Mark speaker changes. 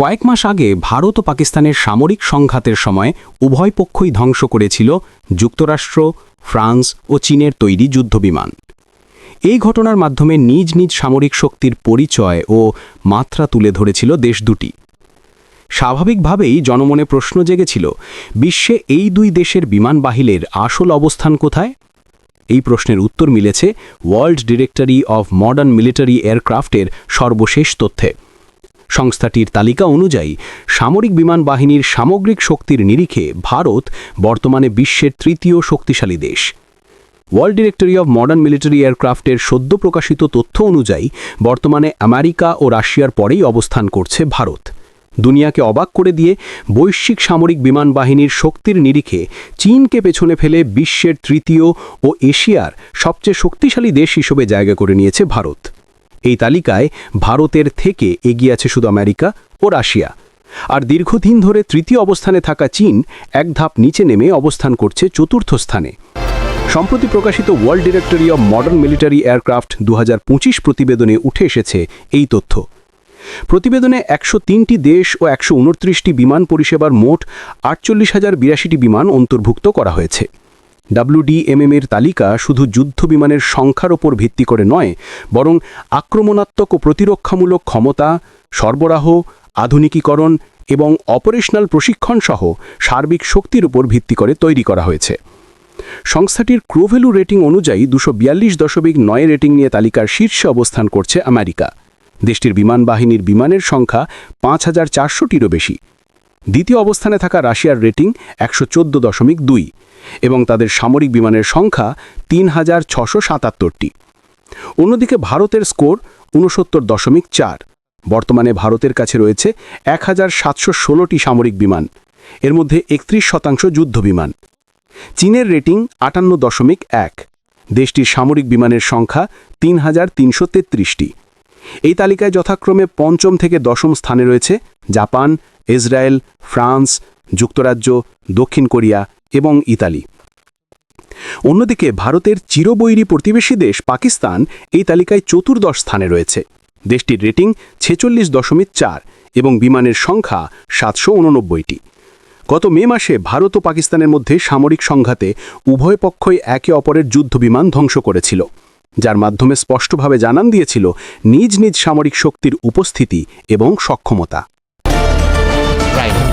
Speaker 1: কয়েক মাস আগে ভারত ও পাকিস্তানের সামরিক সংঘাতের সময় উভয় পক্ষই ধ্বংস করেছিল যুক্তরাষ্ট্র, ফ্রান্স ও চীনের তৈরি যুদ্ধবিমান। এই ঘটনার মাধ্যমে নিজ নিজ সামরিক শক্তির পরিচয় ও মাত্রা তুলে ধরেছিল দেশ দুটি। স্বাভাবিকভাবেই জনমনে প্রশ্ন জেগেছিল, বিশ্বে এই দুই দেশের বিমান বাহিনীর আসল অবস্থান কোথায়? এই প্রশ্নের উত্তর মিলেছে world directory of modern military এয়ারক্রাফটের সর্বশেষ তথ্যে। সংস্থাটির তালিকা অনুযায়ী, সামরিক বিমান বাহিনীর সামগ্রিক শক্তির নিরিখে ভারত বর্তমানে বিশ্বের তৃতীয় শক্তিশালী দেশ। World directory of modern military এয়ারক্রাফটের সদ্য প্রকাশিত তথ্য অনুযায়ী, বর্তমানে আমেরিকা ও রাশিয়ার পরেই অবস্থান করছে ভারত। দুনিয়াকে অবাক করে দিয়ে বৈশ্বিক সামরিক বিমান বাহিনীর শক্তির নিরিখে চীনকে পেছনে ফেলে বিশ্বের তৃতীয় ও এশিয়ার সবচেয়ে শক্তিশালী দেশ হিসেবে জায়গা করে নিয়েছে ভারত। এই তালিকায় ভারতের থেকে এগিয়ে আছে শুধু আমেরিকা ও রাশিয়া। আর দীর্ঘদিন ধরে তৃতীয় অবস্থানে থাকা চীন এক ধাপ নিচে নেমে অবস্থান করছে চতুর্থ স্থানে। সম্প্রতি প্রকাশিত world directory of modern military aircraft দু হাজার পঁচিশ প্রতিবেদনে উঠে এসেছে এই তথ্য। প্রতিবেদনে একশো তিনটি দেশ ও একশো বিমান পরিষেবার মোট আটচল্লিশ হাজার বিরাশিটি বিমান অন্তর্ভুক্ত করা হয়েছে। ডাব্লিউডিএমএম এর তালিকা শুধু যুদ্ধ বিমানের সংখ্যার ওপর ভিত্তি করে নয়, বরং আক্রমণাত্মক ও প্রতিরক্ষামূলক ক্ষমতা, সরবরাহ, আধুনিকীকরণ এবং অপারেশনাল প্রশিক্ষণ সহ সার্বিক শক্তির উপর ভিত্তি করে তৈরি করা হয়েছে। সংস্থাটির ক্রোভেলু রেটিং অনুযায়ী দুশো বিয়াল্লিশ দশমিক নয় রেটিং নিয়ে তালিকার শীর্ষে অবস্থান করছে আমেরিকা। দেশটির বিমান বাহিনীর বিমানের সংখ্যা পাঁচ হাজার চারশোটিরও বেশি। দ্বিতীয় অবস্থানে থাকা রাশিয়ার রেটিং একশো চোদ্দ দশমিক দুই এবং তাদের সামরিক বিমানের সংখ্যা তিন হাজার ছশো সাতাত্তরটি। অন্যদিকে ভারতের স্কোর ঊনসত্তর দশমিক চার। বর্তমানে ভারতের কাছে রয়েছে এক হাজার সাতশো ষোলোটি সামরিক বিমান, এর মধ্যে একত্রিশ শতাংশ যুদ্ধ বিমান। চীনের রেটিং আটান্ন দশমিক এক। দেশটির সামরিক বিমানের সংখ্যা তিন হাজার তিনশো তেত্রিশটি। এই তালিকায় যথাক্রমে পঞ্চম থেকে দশম স্থানে রয়েছে জাপান ইসরায়েল, ফ্রান্স, যুক্তরাজ্য, দক্ষিণ কোরিয়া এবং ইতালি। অন্যদিকে ভারতের চিরবৈরী প্রতিবেশী দেশ পাকিস্তান এই তালিকায় চতুর্দশ স্থানে রয়েছে। দেশটির রেটিং ছেচল্লিশ দশমিক চার এবং বিমানের সংখ্যা সাতশো উননব্বইটি। গত মে মাসে ভারত ও পাকিস্তানের মধ্যে সামরিক সংঘাতে উভয় পক্ষই একে অপরের যুদ্ধবিমান ধ্বংস করেছিল, যার মাধ্যমে স্পষ্টভাবে জানান দিয়েছিল নিজ নিজ সামরিক শক্তির উপস্থিতি এবং সক্ষমতা। right